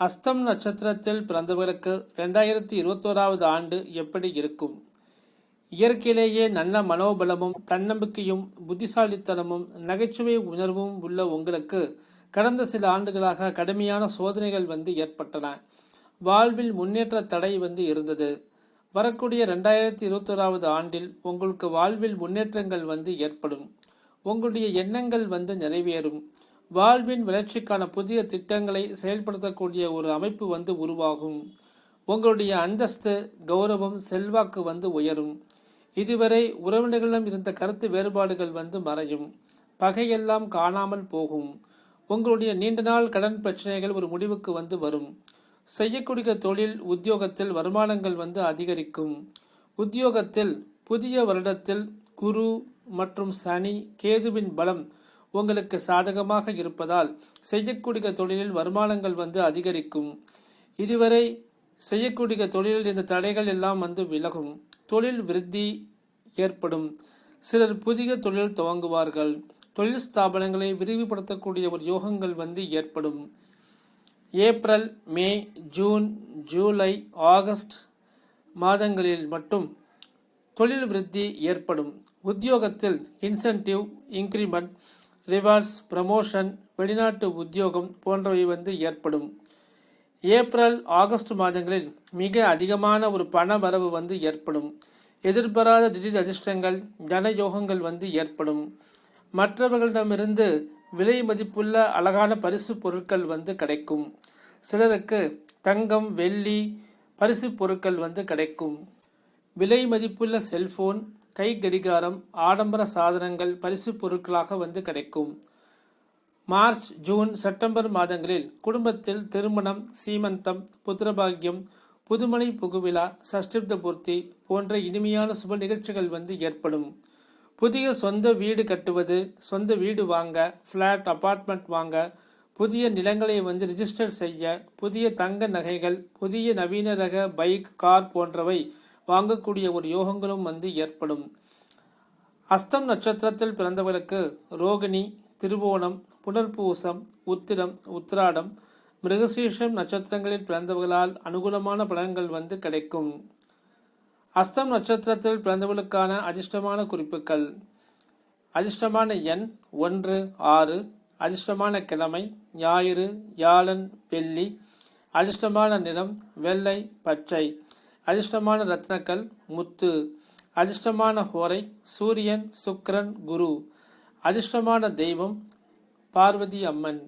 அஸ்தம் நட்சத்திரத்தில் பிறந்தவர்களுக்கு ரெண்டாயிரத்தி இருபத்தோராவது ஆண்டு எப்படி இருக்கும்? இயற்கையிலேயே நல்ல மனோபலமும் தன்னம்பிக்கையும் புத்திசாலித்தனமும் நகைச்சுவை உணர்வும் உள்ள உங்களுக்கு கடந்த சில ஆண்டுகளாக கடுமையான சோதனைகள் வந்து ஏற்பட்டன. வாழ்வில் முன்னேற்ற தடை வந்து இருந்தது. வரக்கூடிய ரெண்டாயிரத்தி இருபத்தோராவது ஆண்டில் உங்களுக்கு வாழ்வில் முன்னேற்றங்கள் வந்து ஏற்படும். உங்களுடைய எண்ணங்கள் வந்து நிறைவேறும். வாழ்வின் வளர்ச்சிக்கான புதிய திட்டங்களை செயல்படுத்தக்கூடிய ஒரு அமைப்பு வந்து உருவாகும். உங்களுடைய அந்தஸ்து கௌரவம் செல்வாக்கு வந்து உயரும். இதுவரை உறவினர்களிடம் இருந்த கருத்து வேறுபாடுகள் வந்து மறையும். பகையெல்லாம் காணாமல் போகும். உங்களுடைய நீண்ட நாள் கடன் பிரச்சனைகள் ஒரு முடிவுக்கு வந்து வரும். செய்யக்கூடிய தொழில் உத்தியோகத்தில் வருமானங்கள் வந்து அதிகரிக்கும். உத்தியோகத்தில் புதிய வருடத்தில் குரு மற்றும் சனி கேதுவின் பலம் உங்களுக்கு சாதகமாக இருப்பதால் செய்யக்கூடிய தொழிலில் வருமானங்கள் வந்து அதிகரிக்கும். இதுவரை செய்யக்கூடிய தொழிலில் இந்த தடைகள் எல்லாம் வந்து விலகும். தொழில் விருத்தி ஏற்படும். சிலர் புதிய தொழில் துவங்குவார்கள். தொழில் ஸ்தாபனங்களை விரிவுபடுத்தக்கூடிய ஒரு யோகங்கள் வந்து ஏற்படும். April May June July August மாதங்களில் மட்டும் தொழில் விருத்தி ஏற்படும். உத்தியோகத்தில் இன்சென்டிவ் இன்க்ரிமெண்ட் ரிவார்ட்ஸ் ப்ரமோஷன் வெளிநாட்டு உத்தியோகம் போன்றவை வந்து ஏற்படும். ஏப்ரல் ஆகஸ்ட் மாதங்களில் மிக அதிகமான ஒரு பண வரவு வந்து ஏற்படும். எதிர்பாராத திடீர் அதிர்ஷ்டங்கள் ஜனயோகங்கள் வந்து ஏற்படும். மற்றவர்களிடமிருந்து விலை மதிப்புள்ள அழகான பரிசு பொருட்கள் வந்து கிடைக்கும். சிலருக்கு தங்கம் வெள்ளி பரிசு பொருட்கள் வந்து கிடைக்கும். விலை மதிப்புள்ள செல்போன் கை கடிகாரம் ஆடம்பர சாதனங்கள் பரிசு பொருட்களாக வந்து கிடைக்கும். மார்ச் ஜூன் செப்டம்பர் மாதங்களில் குடும்பத்தில் திருமணம் சீமந்தம் புத்திரபாகியம் புதுமனை புகுவிழா சஷ்டிப்த பூர்த்தி போன்ற இனிமையான சுப நிகழ்ச்சிகள் வந்து ஏற்படும். புதிய சொந்த வீடு கட்டுவது சொந்த வீடு வாங்க ஃப்ளாட் அபார்ட்மெண்ட் வாங்க புதிய நிலங்களை வந்து ரிஜிஸ்டர் செய்ய புதிய தங்க நகைகள் புதிய நவீன ரக பைக் கார் போன்றவை வாங்கக்கூடிய ஒரு யோகங்களும் வந்து ஏற்படும். அஸ்தம் நட்சத்திரத்தில் பிறந்தவர்களுக்கு ரோகிணி திருவோணம் புனர்பூசம் உத்திரம் உத்திராடம் மிருகசீஷம் நட்சத்திரங்களில் பிறந்தவர்களால் அனுகூலமான பலன்கள் வந்து கிடைக்கும். அஸ்தம் நட்சத்திரத்தில் பிறந்தவர்களுக்கான அதிர்ஷ்டமான குறிப்புகள். அதிர்ஷ்டமான எண் ஒன்று ஆறு. அதிர்ஷ்டமான கிழமை ஞாயிறு வியாழன் வெள்ளி. அதிர்ஷ்டமான நிறம் வெள்ளை பச்சை. அதிர்ஷ்டமான ரத்னக்கல் முத்து. அதிர்ஷ்டமான ஹோரை சூரியன் சுக்ரன் குரு. அதிர்ஷ்டமான தெய்வம் பார்வதி அம்மன்.